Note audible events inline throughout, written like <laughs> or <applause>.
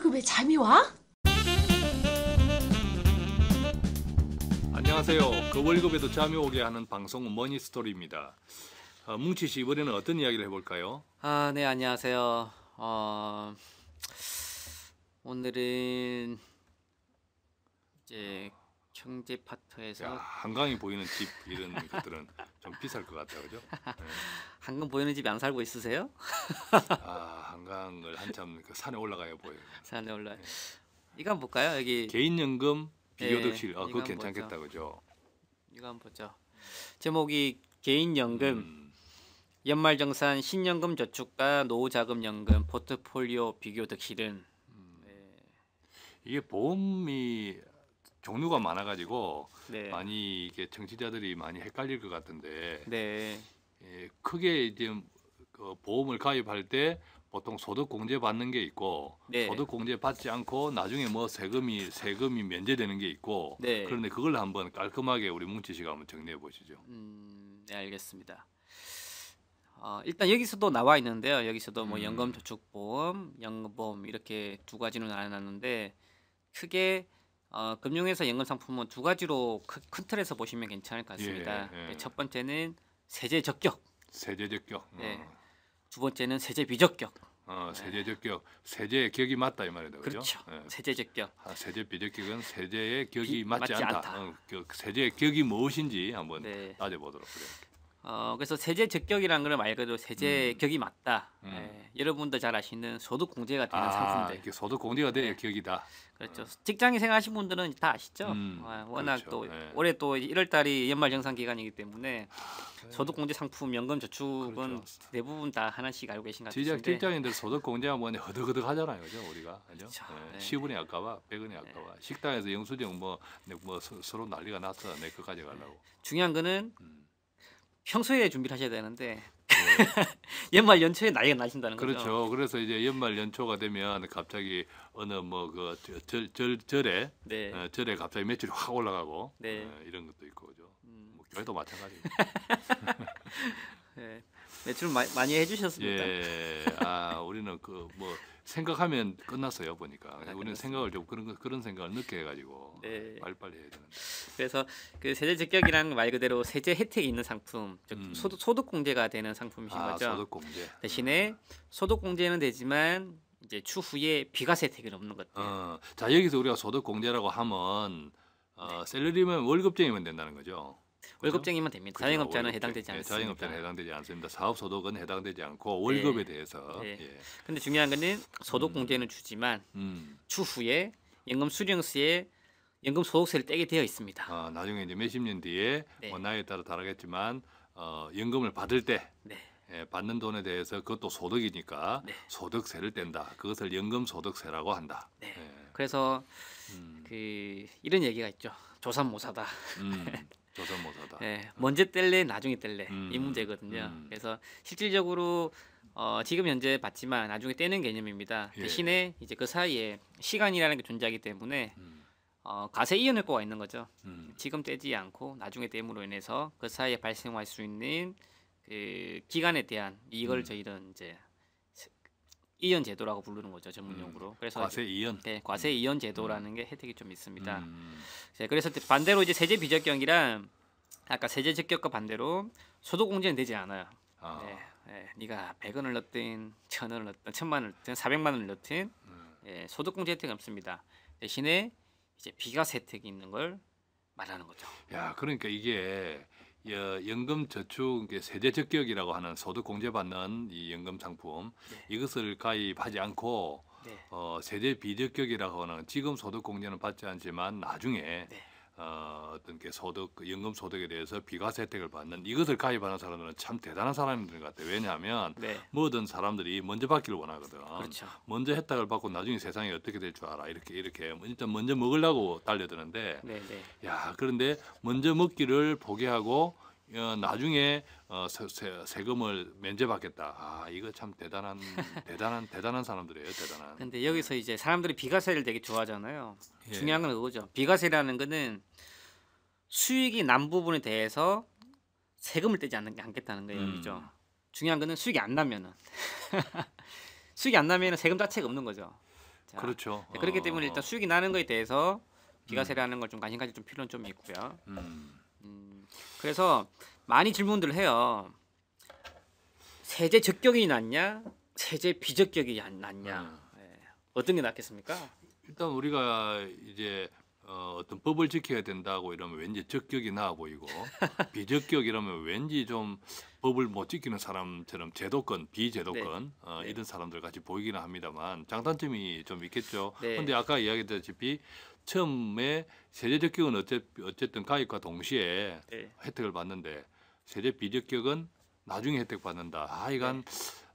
월급에 잠이 와? 안녕하세요. 그 월급에도 잠이 오게 하는 방송 머니 스토리입니다. 어, 뭉치 씨 이번에는 어떤 이야기를 해볼까요? 아, 네, 안녕하세요. 어, 오늘은 이제 경제 파트에서 야, 한강이 보이는 집 이런 <laughs> 것들은 좀 비쌀 것 같아요, 그죠? 네. 한강 보이는 집에 안 살고 있으세요? 아 한강을 한참 그 산에 올라가야 보여요. 산에 올라. 이거 한번 볼까요? 여기 개인연금 비교득실, 네, 어, 그거 괜찮겠다, 그죠? 이거 한번 보죠. 제목이 개인연금, 음, 연말정산, 신연금 저축과 노후자금연금 포트폴리오 비교 득실은 네, 이게 보험이 종류가 많아가지고 네, 많이 이게 청취자들이 많이 헷갈릴 것 같은데 네, 예, 크게 이제 그 보험을 가입할 때 보통 소득 공제 받는 게 있고 네. 소득 공제 받지 않고 나중에 뭐 세금이 세금이 면제되는 게 있고 네. 그런데 그걸 한번 깔끔하게 우리 뭉치 씨가 한번 정리해 보시죠. 음, 네 알겠습니다. 어, 일단 여기서도 나와 있는데요. 여기서도 뭐 음. 연금저축보험, 연금보험 이렇게 두 가지로 나눠놨는데 크게 어, 금융회사 연금 상품은 두 가지로 크, 큰 틀에서 보시면 괜찮을 것 같습니다. 예, 예. 첫 번째는 세제 적격, 세제 적격. 네. 어, 두 번째는 세제 비적격. 어, 세제 적격. 세제의 격이 맞다 이 말이다. 그죠? 그렇죠. 예. 세제 적격. 아, 세제 비적격은 세제의 격이 비- 맞지, 맞지 않다. 않다. 어, 그 세제의 격이 무엇인지 한번 네. 따져보도록 그래요. 어, 그래서 세제 적격이라는 걸 말 그대로 세제 격이 맞다. 음. 예, 여러분도 잘 아시는 소득 공제가 되는 아, 상품들. 이렇게 소득 공제가 돼야 네. 격이다. 그렇죠. 직장에 생활하신 분들은 다 아시죠. 음, 아, 워낙 그렇죠. 또 예. 올해 또 1월 달이 연말 정산 기간이기 때문에 네. 소득 공제 상품, 연금 저축은 그렇죠. 대부분 다 하나씩 알고 계신 것 같은데. 직장인들 소득 공제하면 뭐냐 허덕허덕 하잖아요, 그죠? 우리가 그죠? 그렇죠. 예, 네. 10원이 아까워, 100원이 아까워. 식당에서 영수증 뭐, 내- 뭐 서, 서로 난리가 났어, 내 거까지 가려고. 중요한 거는 음. 평소에 준비를 하셔야 되는데 네. <laughs> 연말 연초에 나이가 나신다는 거죠. 그렇죠. 그래서 이제 연말 연초가 되면 갑자기 어느 뭐 그 절, 절에 네. 어, 절에 갑자기 매출이 확 올라가고 네. 어, 이런 것도 있고 그죠. 음, 뭐 교회도 마찬가지고. <laughs> 네. 매출 마, 많이 해주셨습니다. 예. 아, 우리는 그 뭐 생각하면 끝났어요 보니까. 우리는 끝났습니다. 생각을 좀 그런 거- 그런 생각을 늦게 해가지고 네. 빨리빨리 해야 되는데. 그래서 그 세제 적격이라는 말 그대로 세제 혜택이 있는 상품, 즉 음. 소득 소득 공제가 되는 상품이신 아, 거죠. 소득 공제. 대신에 소득 공제는 되지만 이제 추후에 비과세 혜택은 없는 것들. 어, 자 여기서 우리가 소득 공제라고 하면 어, 셀러리면 월급쟁이면 된다는 거죠. 그죠? 월급쟁이면 됩니다. 그죠? 자영업자는. 해당되지 예, 않습니다. 자영업자는 해당되지 않습니다. 사업 소득은 해당되지 않고 월급에 대해서. 네. 예. 근데 중요한 거는 소득 음. 공제는 주지만 음. 추후에 연금 수령세에 연금 소득세를 떼게 되어 있습니다. 어, 나중에 이제 몇십 년 뒤에 네. 뭐 나이에 따라 다르겠지만 어, 연금을 받을 때 네. 예, 받는 돈에 대해서 그것도 소득이니까 네. 소득세를 뗀다. 그것을 연금 소득세라고 한다. 네. 예. 그래서 음, 그 이런 얘기가 있죠. 조삼모사다. 음, 조선모사다. 예, 먼저 뗄래 나중에 뗄래 음, 이 문제거든요. 음. 그래서 실질적으로 어, 지금 현재 받지만 나중에 떼는 개념입니다. 예. 대신에 이제 그 사이에 시간이라는 게 존재하기 때문에 음, 어, 가세 이연 효과가 있는 거죠. 음, 지금 떼지 않고 나중에 떼므로 인해서 그 사이에 발생할 수 있는 그 기간에 대한 이걸 음. 저희는 이제 세- 이연 제도라고 부르는 거죠 전문 용어로. 그래서 과세 이연. 네, 과세 이연 제도라는 게 혜택이 좀 있습니다. 음, 네, 그래서 반대로 이제 세제 비적격이란 아까 세제 적격과 반대로 소득 공제는 되지 않아요. 아, 네, 네, 네가 100원을 넣든 천 원을 넣든 천만 원을 넣든 400만 원을 넣든 음, 예, 소득 공제 혜택이 없습니다. 대신에 이제 비과세 혜택이 있는 걸 말하는 거죠. 야, 그러니까 이게 여- 연금 저축 세제 적격이라고 하는 소득 공제 받는 이 연금 상품 네. 이것을 가입하지 않고 네. 어, 세제 비적격이라고 하는 지금 소득 공제는 받지 않지만 나중에 네. 어, 어떤 게 소득 그 연금 소득에 대해서 비과세 혜택을 받는 이것을 가입하는 사람들은 참 대단한 사람들 같아요. 왜냐하면 네. 모든 사람들이 먼저 받기를 원하거든. 그렇죠. 먼저 혜택을 받고 나중에 세상이 어떻게 될 줄 알아. 이렇게 이렇게 일단 먼저 먹으려고 달려드는데 네, 네. 야 그런데 먼저 먹기를 포기하고 어, 나중에 어, 세, 세, 세금을 면제받겠다. 아 이거 참 대단한 <laughs> 대단한 대단한 사람들이에요. 대단한. 근데 여기서 이제 사람들이 비과세를 되게 좋아하잖아요. 예. 중요한 건 그거죠. 비과세라는 거는 수익이 난 부분에 대해서 세금을 떼지 않는 게 않겠다는 거예요. 음. 그죠? 중요한 거는 수익이 안 나면은 <laughs> 수익이 안 나면은 세금 자체가 없는 거죠. 자, 그렇죠. 네, 그렇기 어, 때문에 일단 수익이 나는 거에 대해서 비과세라는 걸좀 관심 가질 좀 필요는 좀 있고요. 음, 음, 그래서 많이 질문들 해요. 세제 적격이 낫냐, 세제 비적격이 안- 낫냐. 예. 어떤 게 낫겠습니까? 일단 우리가 이제 어, 어떤 법을 지켜야 된다고 이러면 왠지 적격이 나아 보이고 <laughs> 비적격 이러면 왠지 좀 법을 못 지키는 사람처럼 제도권, 비제도권 어, 네. 이런 사람들 같이 보이기는 합니다만 장단점이 좀 있겠죠. 네. 근데 아까 이야기했다시피 처음에 세제 적격은 어째, 어쨌든 가입과 동시에 네. 혜택을 받는데 세제 비적격은 나중에 혜택 받는다. 아 이건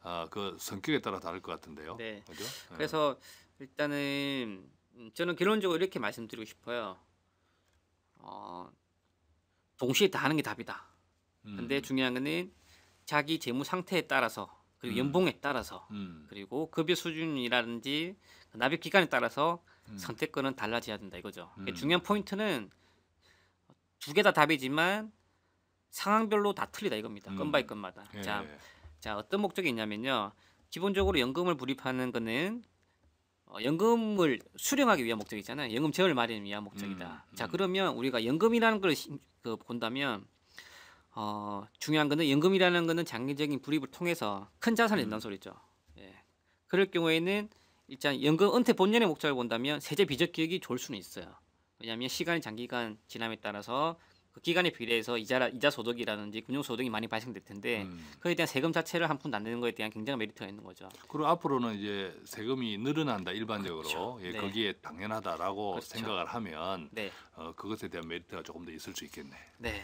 아, 그 성격에 따라 다를 것 같은데요. 네. 그죠? 예. 그래서 일단은 음, 저는 결론적으로 이렇게 말씀드리고 싶어요. 어, 동시에 다 하는 게 답이다. 음, 근데 중요한 거는 자기 재무 상태에 따라서 그리고 음. 연봉에 따라서 음, 그리고 급여 수준이라든지 그 납입 기간에 따라서 음. 선택권은 달라져야 된다 이거죠. 그러니까 음. 중요한 포인트는 두 개 다 답이지만 상황별로 다 틀리다 이겁니다. 음. 건 바이 건마다. 예. 자, 자 어떤 목적이 있냐면요. 기본적으로 연금을 불입하는 거는 어, 연금을 수령하기 위한 목적이잖아요. 연금 재원을 마련하기 위한 목적이다. 음, 자 음. 그러면 우리가 연금이라는 걸 시- 그 본다면 어, 중요한 거는 연금이라는 거는 장기적인 불입을 통해서 큰 자산을 음. 낸다는 소리죠. 예. 그럴 경우에는 일단 연금 은퇴 본연의 목적을 본다면 세제 비적 기억이 좋을 수는 있어요. 왜냐하면 시간이 장기간 지남에 따라서 그 기간에 비례해서 이자 이자 소득이라든지 금융 소득이 많이 발생될 텐데 음. 그에 대한 세금 자체를 한 푼도 안 내는 거에 대한 굉장한 메리트가 있는 거죠. 그리고 앞으로는 이제 세금이 늘어난다 일반적으로 그렇죠. 예, 네. 거기에 당연하다라고 그렇죠. 생각을 하면 네, 어, 그것에 대한 메리트가 조금 더 있을 수 있겠네. 네.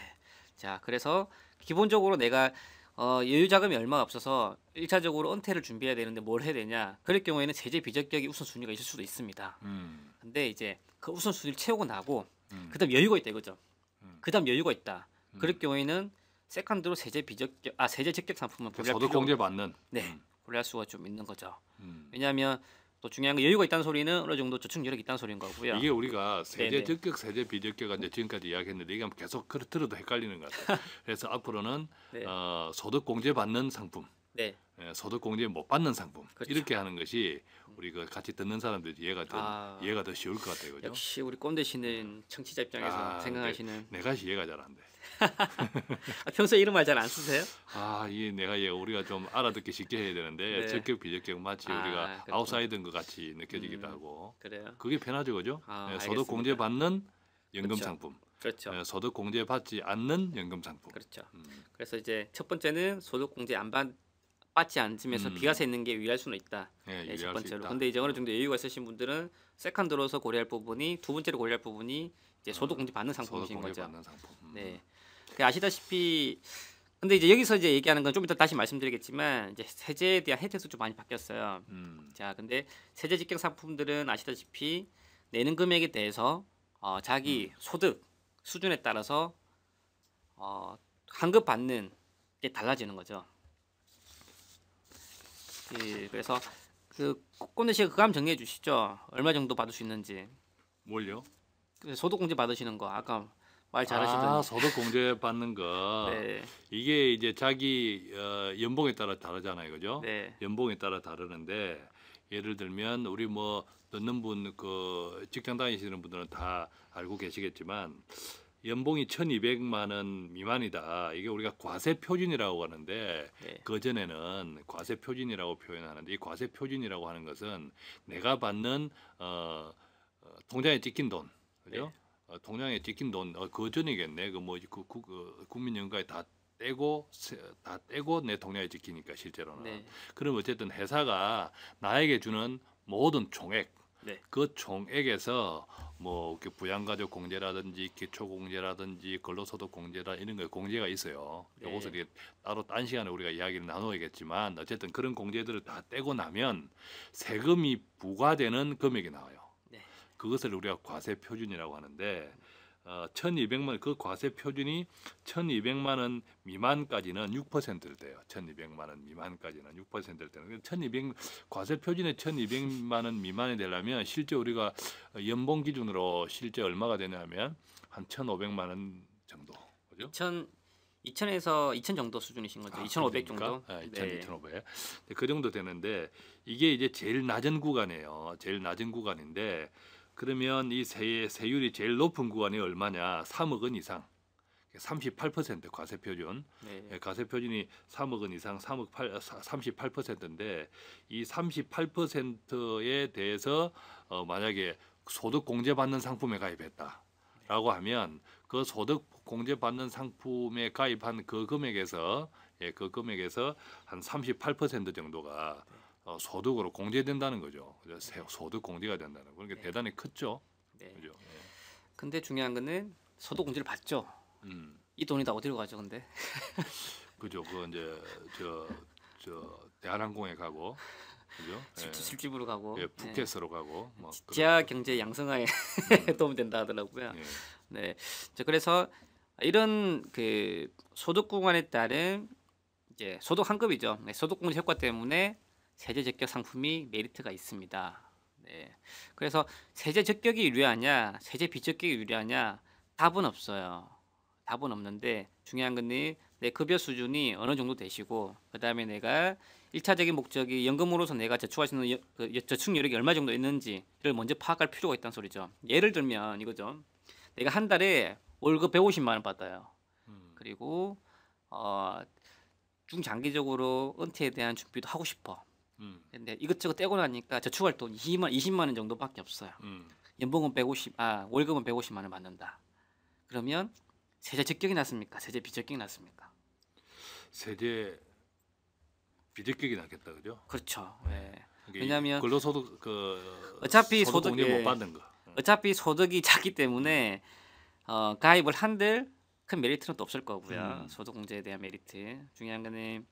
자, 그래서 기본적으로 내가 어, 여유 자금이 얼마가 없어서 일차적으로 은퇴를 준비해야 되는데 뭘 해야 되냐? 그럴 경우에는 세제 비적격이 우선순위가 있을 수도 있습니다. 음, 근데 이제 그 우선순위를 채우고 나고 음, 그다음 여유가 있다 이거죠. 음. 그다음 여유가 있다. 음. 그럴 경우에는 세컨드로 세제 비적격 아 세제 적격 그 분리할 소득 필요 공제 받는. 네. 음, 분리할 수가 좀 있는 거죠. 음. 왜냐하면 또 중요한 건 여유가 있다는 소리는 어느 정도 저축 여력이 있다는 소리인 거고요. 이게 우리가 세제 네네. 적격, 세제 비적격가 이제 지금까지 이야기했는데 이게 계속 그- 들어도 헷갈리는 것 같아요. <laughs> 그래서 앞으로는 네. 어, 소득 공제 받는 상품, 네. 예, 소득 공제 못 받는 상품 그렇죠. 이렇게 하는 것이 우리 그 같이 듣는 사람들이 이해가 더 아. 이해가 더 쉬울 것 같아요, 그죠? 역시 우리 꼰대 씨는 청취자 입장에서 아, 생각하시는 내 가 이해가 잘 안 돼. <laughs> 아, 평소에 이런 말 잘 안 쓰세요? 아, 이게 내가 얘 우리가 좀 알아듣기 쉽게 해야 되는데 네. 적격 비적격 마치 아, 우리가 그렇구나. 아웃사이더인 것 같이 느껴지기도 음. 하고 그래요. 그게 편하죠, 그죠? 아, 예, 소득. 공제 받는 연금 그렇죠. 상품, 그렇죠. 예, 소득 공제 받지 않는 연금 상품. 그렇죠. 음, 그래서 이제 첫 번째는 소득 공제 안 받, 받지 않으면서 음. 비과세 있는 게 유리할 수는 있다. 예, 예, 첫 번째로. 근데 이제 어느 정도 여유가 있으신 분들은 세컨드로서 고려할 부분이 두 번째로 고려할 부분이 이제 소득 공제 받는 상품이신 거죠. 상품. 음. 네. 그 아시다시피 근데 이제 여기서 이제 얘기하는 건 좀 이따 다시 말씀드리겠지만 이제 세제에 대한 혜택도 좀 많이 바뀌었어요. 음, 자, 근데 세제 직격 상품들은 아시다시피 내는 금액에 대해서 어, 자기 음. 소득 수준에 따라서 어, 환급 받는 게 달라지는 거죠. 예, 그래서 그 꼰대 씨가 그감 정리해 주시죠. 얼마 정도 받을 수 있는지. 뭘요? 그 소득공제 받으시는 거 아까 말 잘하시던. 아, 소득 공제 받는 거. 네, 이게 이제 자기 어, 연봉에 따라 다르잖아요, 그죠? 네, 연봉에 따라 다르는데 예를 들면 우리 뭐 듣는 분 그 직장 다니시는 분들은 다 알고 계시겠지만 연봉이 1,200만 원 미만이다. 이게 우리가 과세 표준이라고 하는데 네, 그 전에는 과세 표준이라고 표현하는데 이 과세 표준이라고 하는 것은 내가 받는 어, 어, 통장에 찍힌 돈, 그죠? 네. 어, 통장에 찍힌 돈, 어, 그 전이겠네. 그뭐 그, 그, 그 국민연금에 다 떼고 세- 다 떼고 내 통장에 찍히니까 실제로는. 네, 그럼 어쨌든 회사가 나에게 주는 모든 총액, 네. 그 총액에서 뭐 이렇게 부양가족 공제라든지 기초공제라든지 근로소득 공제라 이런 거 공제가 있어요. 네. 요것을 이게 따로 딴 시간에 우리가 이야기를 나눠야겠지만 어쨌든 그런 공제들을 다 떼고 나면 세금이 부과되는 금액이 나와요. 네. 그것을 우리가 과세 표준이라고 하는데 어, 1,200만 그 과세 표준이 1,200만 원 미만까지는 6%를 돼요. 1,200만 원 미만까지는 6%를 되는. 1,200 과세 표준에 1,200만 원 미만이 되려면 실제 우리가 연봉 기준으로 실제 얼마가 되냐면 한 1,500만 원 정도. 그죠? 2천에서 2천 정도 수준이신 거죠. 아, 2,500 그렇습니까? 정도. 아, 2,000, 네. 2,500. 그 정도 되는데 이게 이제 제일 낮은 구간이에요. 제일 낮은 구간인데 그러면 이 세, 세율이 제일 높은 구간이 얼마냐? 3억 원 이상. 38% 과세 표준. 네. 예, 과세 표준이 3억 원 이상 3억 8 38%인데 이 38%에 대해서 어, 만약에 소득 공제 받는 상품에 가입했다 라고 하면 그 소득 공제 받는 상품에 가입한 그 금액에서 예, 그 금액에서 한 38% 정도가 어, 소득으로 공제된다는 거죠. 그래서 세- 소득 공제가 된다는 거. 그러니까 네. 대단히 크죠. 네. 그죠? 예. 근데 중요한 거는 소득 공제를 받죠. 음. 이 돈이 다 어디로 가죠, 근데? <laughs> 그죠. 그 이제 저 저 대한항공에 가고 그죠? <laughs> 예. 집, 집으로 가고. 예, 네. 푸켓으로 가고 뭐 지하 경제 양성화에 <laughs> 도움 된다 하더라고요. 예. 네. 자, 그래서 이런 그 소득 구간에 따른 이제 소득 한 급이죠. 네, 소득 공제 효과 때문에 세제 적격 상품이 메리트가 있습니다. 네. 그래서 세제 적격이 유리하냐, 세제 비적격이 유리하냐 답은 없어요. 답은 없는데 중요한 건 내 급여 수준이 어느 정도 되시고 그다음에 내가 일차적인 목적이 연금으로서 내가 저축할 수 있는 여- 그 여- 저축 여력이 얼마 정도 있는지를 먼저 파악할 필요가 있다는 소리죠. 예를 들면 이거죠. 내가 한 달에 월급 150만 원 받아요. 음. 그리고 어, 중장기적으로 은퇴에 대한 준비도 하고 싶어. 음. 근데 이것저것 떼고 나니까 저축할 돈 20만 20만 원 정도밖에 없어요. 음. 연봉은 150, 아 월급은 150만 원 받는다. 그러면 세제 적격이 났습니까? 세제 비적격이 났습니까? 세제 비적격이 나겠다 그죠? 그렇죠. 네. 그게 왜냐하면 근로소득 그 어차피 소득 공제 못 예. 받는 거. 어. 어차피 소득이 작기 때문에 어, 가입을 한들 큰 메리트는 또 없을 거고요. 음. 소득 공제에 대한 메리트. 중요한 거는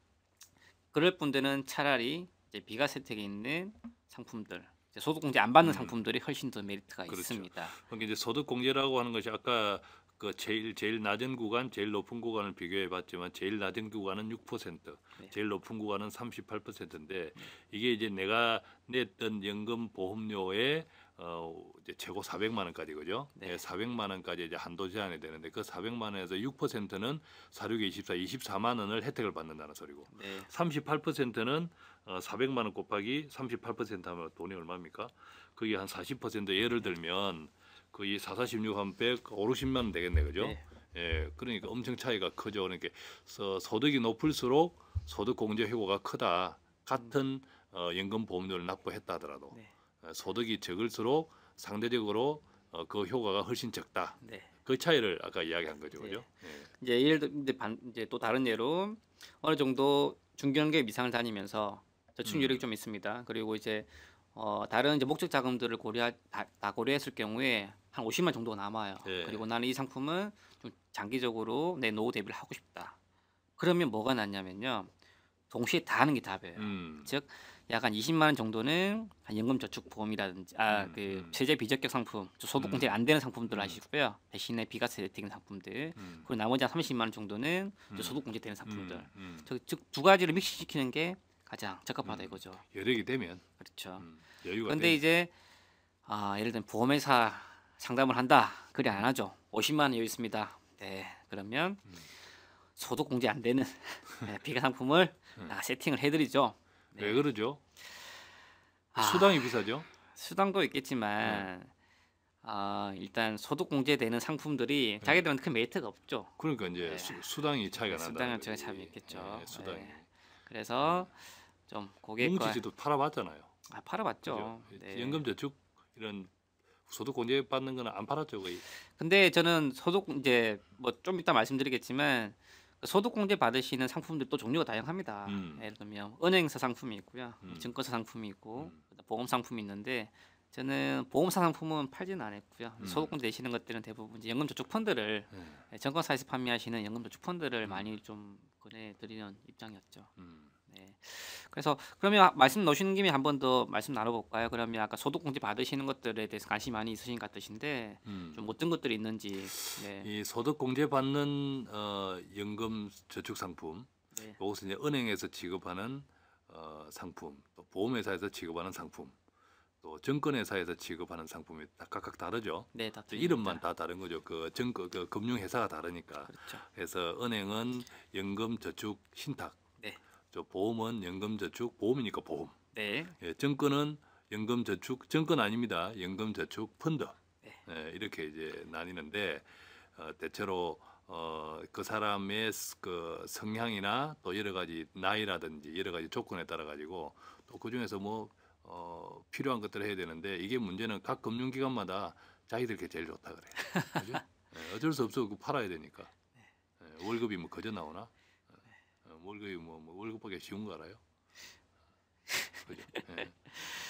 그럴 분들은 차라리 이제 비과세 혜택이 있는 상품들, 이제 소득 공제 안 받는 음. 상품들이 훨씬 더 메리트가 그렇죠. 있습니다. 그러니까 이제 소득 공제라고 하는 것이 아까 그 제일 제일 낮은 구간, 제일 높은 구간을 비교해 봤지만 제일 낮은 구간은 6%, 네. 제일 높은 구간은 38%인데 이게 이제 내가 냈던 연금 보험료의 어 이제 최고 400만 원까지 그죠? 네. 예, 400만 원까지 이제 한도 제한이 되는데 그 400만 원에서 6%는 46에 24, 24만 원을 혜택을 받는다는 소리고. 네. 38%는 어, 400만 원 곱하기 38% 하면 돈이 얼마입니까? 그게 한 40% 예를 들면 거의 4, 46 하면 100, 5, 60만 원 되겠네, 그죠? 네. 예, 그러니까 엄청 차이가 크죠. 그러니까 서, 소득이 높을수록 소득 공제 효과가 크다. 같은 어, 연금 보험료를 납부했다 하더라도 네. 어, 소득이 적을수록 상대적으로 어, 그 효과가 훨씬 적다. 네. 그 차이를 아까 이야기한 거죠, 네. 그죠? 예. 이제 예를 들 이제, 반, 이제 또 다른 예로 어느 정도 중견계 미상을 다니면서 저축 음. 여력이 좀 있습니다. 그리고 이제 어, 다른 이제 목적 자금들을 고려 다, 다 고려했을 경우에 한 50만 정도가 남아요. 예. 그리고 나는 이 상품은 좀 장기적으로 내 노후 대비를 하고 싶다. 그러면 뭐가 낫냐면요. 동시에 다 하는 게 답이에요. 음. 즉 약 한 20만 원 정도는 한 연금 저축 보험이라든지 아 음, 그 음. 세제 비적격 상품, 소득 공제 안 되는 상품들 음. 하시고요. 대신에 비과세 혜택인 상품들 음. 그리고 나머지 한 30만 원 정도는 음. 소득 공제 되는 상품들. 음, 음. 즉두 가지를 믹스시키는 게 가장 적합하다 음. 이거죠. 여력이 되면 그렇죠. 음, 여유가 그런데 되면. 이제 아 예를 들면 보험회사 상담을 한다. 그래 안 하죠. 50만 원 여유 있습니다. 네 그러면 음. 소득 공제 안 되는 <laughs> 네, 비과 상품을 음. 아, 세팅을 해드리죠. 네. 왜 그러죠? 아, 수당이 비싸죠. 수당도 있겠지만 아 일단 소득 공제되는 상품들이 자기들한테 큰 메리트가 없죠. 그러니까 이제 네. 수, 수당이 차이가 난다. 수당은 제가 차이 있겠죠. 예, 수당이. 네. 그래서 좀 고객과 뭉치지도 팔아봤잖아요. 아, 팔아봤죠. 그죠? 네. 연금저축 이런 소득 공제 받는 거는 안 팔았죠 거의. 근데 저는 소득 이제 뭐 좀 이따 말씀드리겠지만 그 소득 공제 받으시는 상품들도 종류가 다양합니다. 음. 예를 들면 은행사 상품이 있고요, 음. 증권사 상품이 있고 음. 보험 상품이 있는데 저는 보험사 상품은 팔지는 않았고요. 음. 소득 공제 내시는 것들은 대부분 이제 연금저축 펀드를 예. 예, 증권사에서 판매하시는 연금저축 펀드를 음. 많이 좀 권해드리는 입장이었죠. 음. 네. 그래서 그러면 아- 말씀 넣으시는 김에 한 번 더 말씀 나눠볼까요? 그러면 아까 소득 공제 받으시는 것들에 대해서 관심이 많이 있으신 것 같으신데 음. 좀 어떤 것들이 있는지. 네. 이 소득 공제 받는 어, 연금 저축 상품, 네. 이것은 이제 은행에서 지급하는 어, 상품, 또 보험회사에서 지급하는 상품. 또 증권회사에서 취급하는 상품이 다 각각 다르죠. 네, 다 이름만. 다 다른 거죠. 그 증권 그 금융회사가 다르니까. 그렇죠. 그래서 은행은 연금 저축 신탁, 네. 저 보험은 연금저축 보험이니까 보험. 네. 예, 증권은 연금저축 증권 아닙니다. 연금저축 펀드 네. 예, 이렇게 이제 나뉘는데 어, 대체로 어, 그 사람의 스- 그 성향이나 또 여러 가지 나이라든지 여러 가지 조건에 따라 가지고 또 그 중에서 뭐 어, 필요한 것들을 해야 되는데 이게 문제는 각 금융기관마다 자기들께 제일 좋다 그래. 그죠? <laughs> 예, 어쩔 수 없어 그 팔아야 되니까. 예, 월급이 뭐 거저 나오나? 어, 월급이 뭐, 뭐 월급보기 쉬운 거 알아요? <laughs> 그죠? 예.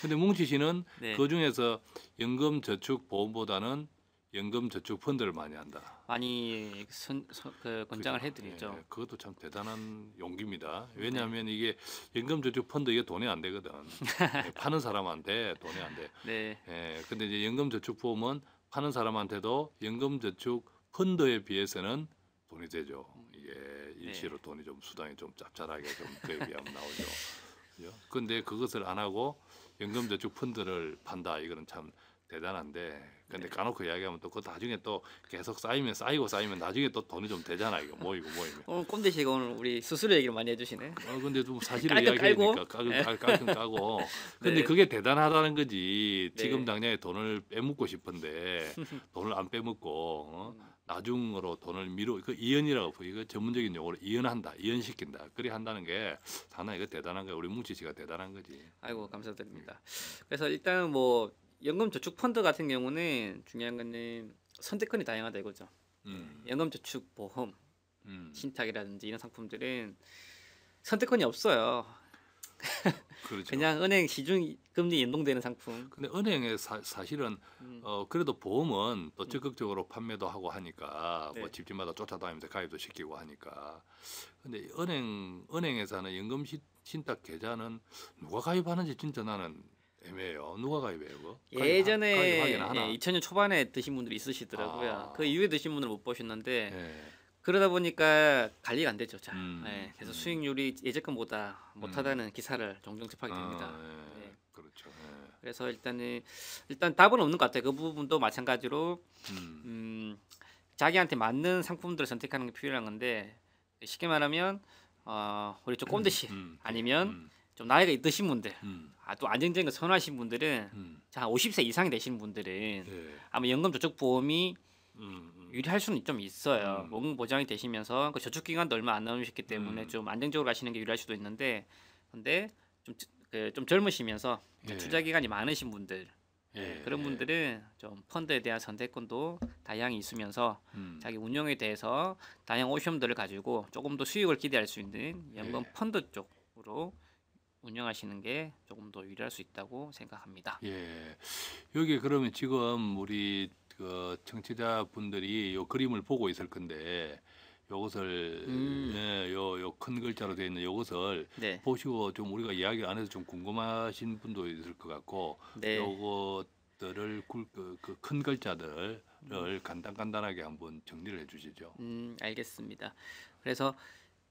근데 뭉치 씨는 네. 그 중에서 연금 저축 보험보다는 연금 저축 펀드를 많이 한다. 많이 선, 선- 그 권장을? 해드리죠. 예, 그것도 참 대단한 용기입니다. 왜냐하면 이게 연금 저축 펀드 이게 돈이 안 되거든. <laughs> 예, 파는 사람한테 돈이 안 돼. 네. 예, 근데 이제 연금 저축 보험은 파는 사람한테도 연금 저축 펀드에 비해서는 돈이 되죠. 이게 일시로 네. 돈이 좀 수당이 좀 짭짤하게 좀 그에 비하면 나오죠. 그죠? <laughs> 근데 그것을 안 하고 연금 저축 펀드를 판다. 이거는 참 대단한데 근데 네. 그 이야기하면 또 그 나중에 또 계속 쌓이면 쌓이고 쌓이면 나중에 또 돈이 좀 되잖아 이거 모이고 모이면 오늘 꼰대 씨가 오늘 우리 수수료 얘기를 많이 해주시네. 어 근데 좀 사실을 깔끔 이야기하니까 깔고. 깔끔 네. 깔- 깔끔 까고 <laughs> 근데 네. 그게 대단하다는 거지 네. 지금 당장에 돈을 빼먹고 싶은데 <laughs> 돈을 안 빼먹고 어? 음. 나중으로 돈을 미루 그 이연이라고 부르 이거 전문적인 용어로 이연한다 이연시킨다 그리 한다는 게 상당히 그 대단한 거야 우리 뭉치 씨가 대단한 거지 아이고 감사드립니다. 그래서 일단 뭐 연금 저축 펀드 같은 경우는 중요한 거는 선택권이 다양하다 이거죠. 음, 연금 저축 보험, 음, 신탁이라든지 이런 상품들은 선택권이 없어요. <laughs> 그렇죠 그냥 은행 시중 금리 연동되는 상품. 근데 은행에 사, 사실은 음, 어 그래도 보험은 또 적극적으로 판매도 하고 하니까 뭐 네. 집집마다 쫓아다니면서 가입도 시키고 하니까 근데 은행 은행에서 하는 연금 신- 신탁 계좌는 누가 가입하는지 진짜 나는 애매해요. 누가 가입해요? 그거? 예전에 하나? 예, 2000년 초반에 드신 분들이 있으시더라고요. 아. 그 이후에 드신 분들은 못 보셨는데 예. 그러다 보니까 관리가 안 되죠. 잘. 음, 예, 그래서 음. 수익률이 예전보다 못하다는 기사를 종종 접하게 됩니다. 아, 예. 네. 그렇죠. 예. 그래서 일단은 일단 답은 없는 것 같아요. 그 부분도 마찬가지로 음, 음, 자기한테 맞는 상품들을 선택하는 게 필요한 건데 쉽게 말하면 어, 우리 좀 꼰대씨 음, 아니면 음, 좀 나이가 있으신 분들 음, 아, 또 안정적인 거 선호하신 분들은 음, 자 50세 이상이 되신 분들은 예. 아마 연금 저축 보험이 음, 음. 유리할 수는 좀 있어요. 음. 보험 보장이 되시면서 그 저축 기간도 얼마 안 남으셨기 때문에 음. 좀 안정적으로 가시는 게 유리할 수도 있는데 근데 좀 그, 좀 젊으시면서 예. 투자 기간이 많으신 분들 예, 그런 예. 분들은 좀 펀드에 대한 선택권도 다양히 있으면서 음. 자기 운용에 대해서 다양한 옵션들을 가지고 조금 더 수익을 기대할 수 있는 연금 예. 펀드 쪽으로 운영하시는 게 조금 더 유리할 수 있다고 생각합니다. 예. 여기 그러면 지금 우리 그 청취자분들이 요 그림을 보고 있을 건데 요것을 음. 예, 요요 큰 글자로 되어 있는 요것을 네, 보시고 좀 우리가 이야기 안 해서 좀 궁금하신 분도 있을 것 같고 네, 요것들을 그큰 글자들을 간단 간단하게 한번 정리를 해 주시죠. 음, 알겠습니다. 그래서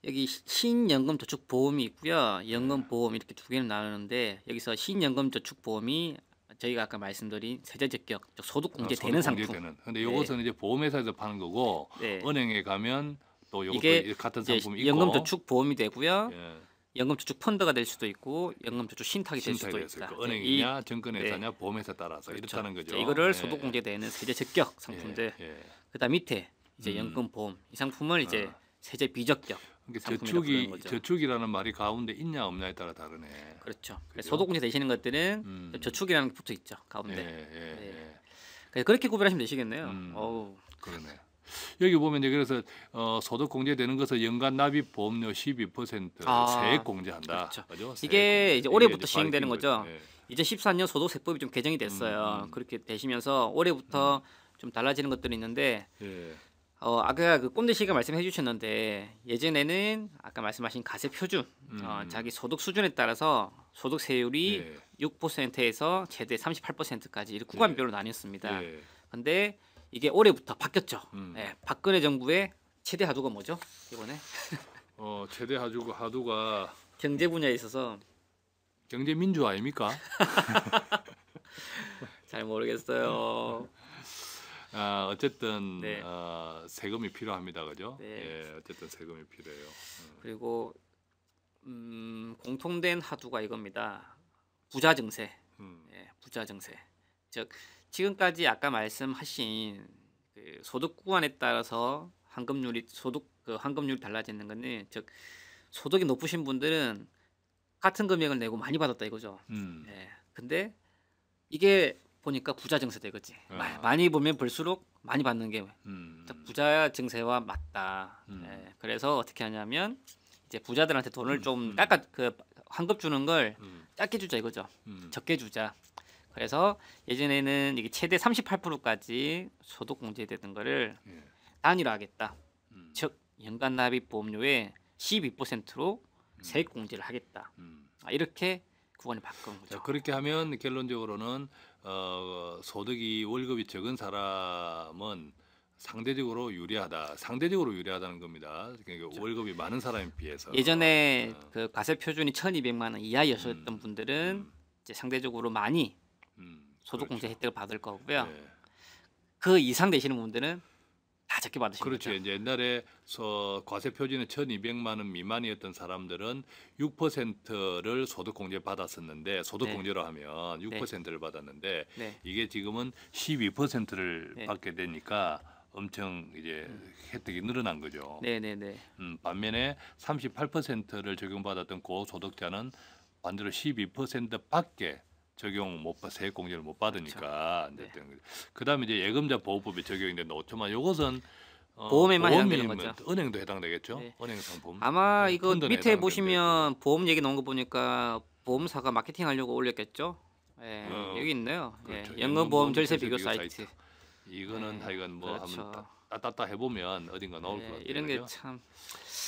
여기 시- 신연금 저축 보험이 있고요, 연금 보험 이렇게 두 개는 나누는데 여기서 신연금 저축 보험이 저희가 아까 말씀드린 세제 적격, 즉 소득 공제되는 어, 상품. 근데 요것은 이제 보험회사에서 파는 거고 네, 은행에 가면 또 이게 같은 상품이 있고 연금 저축 보험이 되고요. 예. 연금 저축 펀드가 될 수도 있고 연금 저축 신탁이 될 수도 있다. 거. 네, 은행이냐 증권회사냐 보험회사 따라서 그렇죠. 이렇다는 거죠. 자, 이거를 예. 소득 공제되는 세제 적격 상품들. 예, 예. 그다음 밑에 이제 음. 연금 보험 이 상품을 이제 아. 세제 비적격. 그러니까 저축이. 저축이라는 말이 가운데 있냐 없냐에 따라 다르네. 그렇죠. 그죠? 소득 공제 되시는 것들은 음. 저축이라는 게 붙어 있죠 예, 가운데. 예, 네. 예. 그래서 그렇게 구별하시면 되시겠네요. 음. 어우, 그러네. 여기 보면 이제 그래서 어, 소득 공제되는 것은 연간 납입 보험료 12% 아, 세액 공제한다. 그렇죠. 그죠? 세액 이게 공제. 이제 올해부터 이게 이제 시행되는 거죠. 예. 2014년 소득세법이 좀 개정이 됐어요. 음, 음. 그렇게 되시면서 올해부터 좀 달라지는 것들이 있는데 예. 어, 아까 그 꼰대 씨가 말씀해 주셨는데 예전에는 아까 말씀하신 가세 표준 어, 음. 자기 소득 수준에 따라서 소득 세율이 예. 6%에서 최대 38%까지 이렇게 구간별로 나뉘었습니다. 예. 근데 이게 올해부터 바뀌었죠. 음. 예, 박근혜 정부의 최대 하두가 뭐죠? 이번에 어, 최대 하주가 하두가 경제 분야에 있어서 경제 민주 아닙니까? <laughs> 잘 모르겠어요. 아, 어쨌든 네. 어, 세금이 필요합니다, 그죠? 네. 예, 어쨌든 세금이 필요해요. 음. 그리고 음, 공통된 하두가 이겁니다. 부자 증세. 음. 예, 부자 증세. 즉 지금까지 아까 말씀하신 그 소득 구간에 따라서 환급률이 소득 그 환급률이 달라지는 거는 즉 소득이 높으신 분들은 같은 금액을 내고 많이 받았다 이거죠. 음. 예. 근데 이게 보니까 부자 증세 되겠지. 마- 아. 많이 보면 볼수록 많이 받는 게 음. 딱 부자 증세와 맞다. 음. 예. 그래서 어떻게 하냐면 이제 부자들한테 돈을 음, 좀 음. 깎아 그 환급 주는 걸 음. 작게 주자 이거죠. 음. 적게 주자. 그래서 예전에는 이게 최대 38%까지 소득 공제되던 거를 예. 단일화하겠다. 음. 즉 연간 납입 보험료의 12%로 세액 공제를 하겠다. 음. 아, 이렇게 구간을 바꾼 거죠. 자, 그렇게 하면 결론적으로는 어, 소득이 월급이 적은 사람은 상대적으로 유리하다. 상대적으로 유리하다는 겁니다. 그러니까 월급이 많은 사람에 비해서 예전에 어. 그 과세 표준이 1,200만 원 이하였었던 음. 분들은 음. 이제 상대적으로 많이 음, 소득 공제 그렇죠. 혜택을 받을 거고요. 네. 그 이상 되시는 분들은 다 적게 받으시는 그렇죠. 이제 옛날에 서 과세 표준이 1,200만 원 미만이었던 사람들은 6%를 소득 공제 받았었는데 소득 네. 공제로 하면 6%를 받았는데 네. 이게 지금은 12%를 네. 받게 되니까 엄청 이제 혜택이 늘어난 거죠. 네, 네, 네. 음, 반면에 38%를 적용받았던 고소득자는 반대로 12%밖에 적용 못 받, 세액 공제를 못 받으니까 안 네. 됐던 거죠. 그다음에 이제 예금자 보호법이 된다. 5천만 이것은 어, 보험에만 해당되는 거죠. 은행도 해당되겠죠. 네. 은행 상품. 아마 네, 이거 밑에. 보시면 보험 얘기 나온 거 보니까 보험사가 마케팅 하려고 올렸겠죠. 예, 어, 여기 있네요. 그렇죠. 예, 연금보험 연금보험 절세 절세 비교 비교 사이트. 이거는 네, 하여간 뭐 그렇죠. 한번 따따따 해보면 어딘가 나올 것 예, 같아요. 이런 게? 참.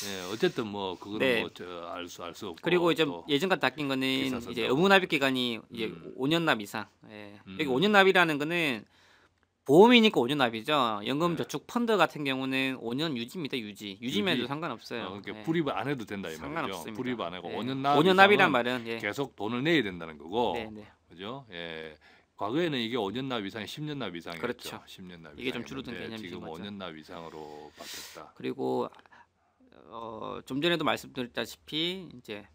예, 어쨌든 뭐 그거는 네. 뭐알수 알수 없고 그리고 이제 또 예전과 바뀐 거는. 이제 의무 납입 기간이 이제 음. 5년 납 이상. 예. 여기 음. 5년 납이라는 거는 보험이니까 5년 납이죠. 연금 네. 저축 펀드 같은 경우는 5년 유지입니다. 유지. 유지면 유지. 상관없어요. 어, 그러니까 예. 불입 안 해도 된다 이 말이죠. 상관없습니다. 불입 안 하고 예. 5년 납 5년 납이란 말은 예. 계속 돈을 내야 된다는 거고 네, 네. 그죠? 예. 과거에는 이게 5년 납 이상이 10년 납 이상이었죠. 그렇죠. 10년 납 이게 좀 줄어든 개념이신 지금 거죠. 5년 납 이상으로 바뀌었다. 그리고 어, 좀 전에도 말씀드렸다시피 이제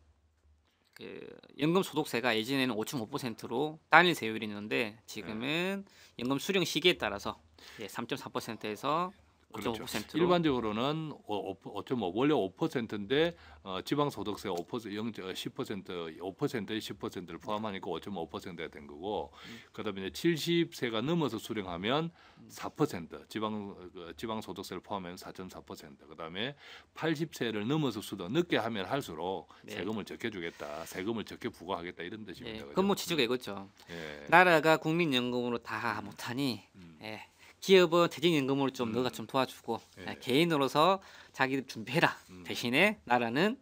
그 연금 소득세가 예전에는 5.5%로 단일 세율이 있는데 지금은 연금 수령 시기에 따라서 예, 3.4%에서 그렇죠. 5.5%로 일반적으로는 5.5 원래 5%인데 어, 지방소득세 5% 0, 10% 5%에 10%를 포함하니까 5.5%가 된 거고 음. 그다음에 이제 70세가 넘어서 수령하면 4% 지방 그 지방소득세를 포함하면 4.4% 그다음에 80세를 넘어서 수령 늦게 하면 할수록 네. 세금을 적게 주겠다 세금을 적게 부과하겠다 이런 예, 뜻입니다. 그죠? 그건 뭐 취지가 이거죠. 예. 나라가 국민연금으로 다 못하니 음. 예, 기업은 퇴직연금으로 좀 음. 너가 좀 도와주고 예. 예, 개인으로서 자기들 준비해라. 음. 대신에 나라는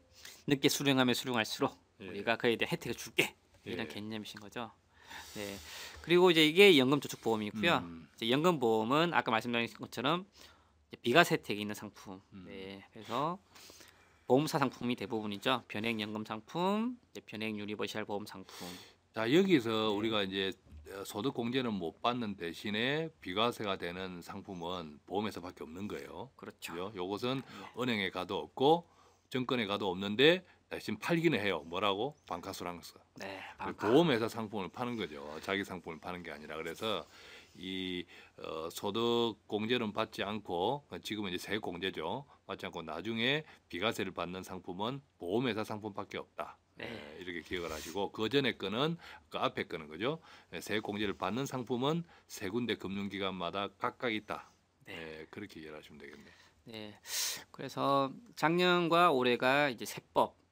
늦게 수령하면 수령할수록 예. 우리가 그에 대한 혜택을 줄게 이런 예. 개념이신 거죠. 네. 그리고 이제 이게 연금저축보험이고요. 음. 이제 연금보험은 아까 말씀드린 것처럼 비과세 혜택이 있는 상품. 음. 네. 그래서 보험사 상품이 대부분이죠. 변액 연금 상품, 변액 유니버셜 보험 상품. 자 여기서 네. 우리가 이제 어, 소득 공제는 못 받는 대신에 비과세가 되는 상품은 보험에서밖에 없는 거예요. 그렇죠. 요것은 은행에 가도 없고 정권에 가도 없는데 대신 팔기는 해요. 뭐라고? 방카수랑스. 네. 그 방카. 보험회사 상품을 파는 거죠. 자기 상품을 파는 게 아니라 그래서 이 어, 소득 공제는 받지 않고 지금은 이제 세액 공제죠. 받지 않고 나중에 비과세를 받는 상품은 보험회사 상품밖에 없다. 네. 예, 이렇게 기억을 하시고 그 전에 거는 그 앞에 거는 거죠. 예, 세액 공제를 받는 상품은 세 군데 금융기관마다 각각 있다. 네. 예, 그렇게 이해를 하시면 되겠네요. 네. 그래서 작년과 올해가 이제 세법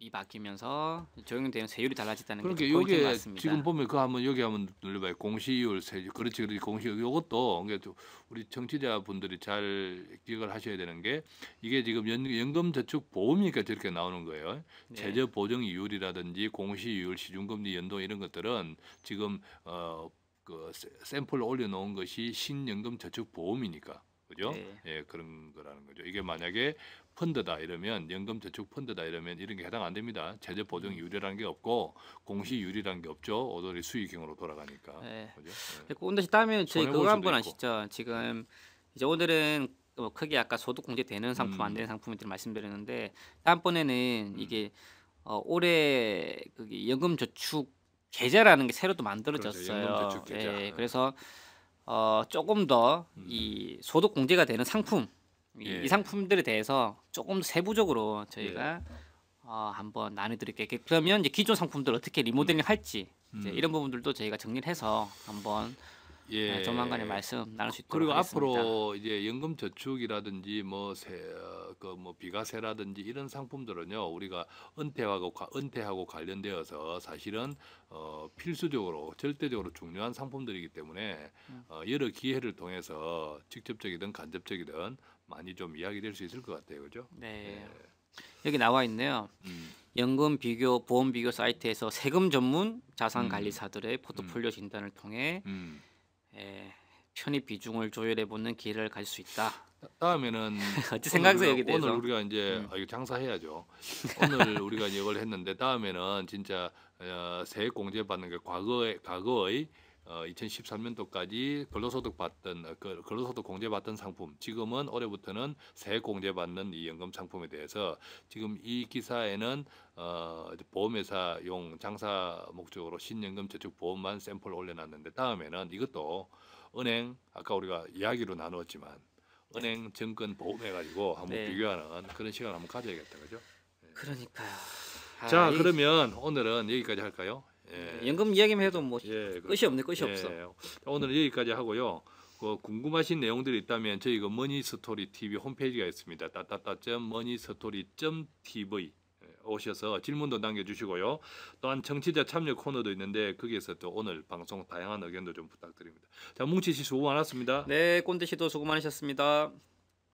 이 바뀌면서 적용되는 세율이 달라졌다는 게 그러니까 요게 같습니다. 지금 보면 그 한번 여기 한번 눌러봐요. 공시이율 세 그렇지 그렇지 공시 요것도 그러니까 또 우리 청취자분들이 잘 기억을 하셔야 되는 게 이게 지금 연, 연금저축 보험이니까 저렇게 나오는 거예요. 네. 최저 보정 이율이라든지 공시이율, 시중금리 연동 이런 것들은 지금 어, 그 세- 샘플을 올려놓은 것이 신연금저축 보험이니까 그죠? 네. 예, 그런 거라는 거죠. 이게 만약에 펀드다 이러면 연금 저축 펀드다 이러면 이런 게 해당 안 됩니다. 제재 보정 유리라는 게 없고 공시 유리라는 게 없죠. 오돌이 수익형으로 돌아가니까. 네. 그죠? 예. 그리고 온다시 다음에 저희 그거 한번 아시죠? 지금 이제 오늘은 뭐 크게 아까 소득 공제 되는 상품 안 음. 되는 상품들 말씀드렸는데 다음번에는 이게 어, 올해 그게 연금 저축 계좌라는 게 새로 또 만들어졌어요. 그렇죠. 예, 그래서 어, 조금 더이 소득 공제가 되는 상품 이, 음. 예. 이 상품들에 대해서 조금 더 세부적으로 저희가 어, 한번 나눠드릴게요. 그러면 이제 기존 상품들 어떻게 리모델링 할지 이제 음. 이런 부분들도 저희가 정리를 해서 한번 예. 네, 조만간에 말씀 나눌 수 있도록 그리고 하겠습니다. 앞으로 이제 연금 저축이라든지 뭐세그뭐 비과세라든지 이런 상품들은요 우리가 은퇴하고 과- 은퇴하고 관련되어서 사실은 어 필수적으로 절대적으로 중요한 상품들이기 때문에 음. 어 여러 기회를 통해서 직접적이든 간접적이든 많이 좀 이야기될 수 있을 것 같아요, 그죠? 네. 여기 나와 있네요. 음, 연금 비교 보험 비교 사이트에서 세금 전문 자산 음. 관리사들의 포트폴리오 진단을 통해 음. 에, 편입 비중을 조율해 보는 기회를 가질 수 있다. 다음에는 <laughs> 어찌 오늘 여기 우리가- 대해서? 오늘 우리가 이제 음. 아, 이거 장사해야죠. 오늘 우리가 이걸 했는데 다음에는 진짜 어, 세액 공제 받는 게 과거의 과거의 어, 2013년도까지 근로소득 받던 어, 그 근로소득 공제 받던 상품 지금은 올해부터는 세액 공제 받는 이 연금 상품에 대해서 지금 이 기사에는 어, 보험회사용 장사 목적으로 신연금 저축 보험만 샘플 올려놨는데 다음에는 이것도 은행 아까 우리가 이야기로 나누었지만 은행 증권 보험해 가지고 한번 네. 비교하는 그런 시간 을 한번 가져야겠다 그죠? 그러니까요. 아, 자 이- 그러면 오늘은 여기까지 할까요? 예. 연금 이야기만 해도 뭐 예, 끝이 없네, 끝이 예. 없어. 자, 오늘은 여기까지 하고요. 그 궁금하신 내용들이 있다면 저희가 머니 스토리 TV 홈페이지가 있습니다. 따따따 머니 스토리 TV 예, 오셔서 질문도 남겨주시고요. 또한 정치자 참여 코너도 있는데 거기에서 또 오늘 방송 다양한 의견도 좀 부탁드립니다. 자 뭉치 씨 수고 많았습니다. 네, 꼰대 씨도 수고 많으셨습니다.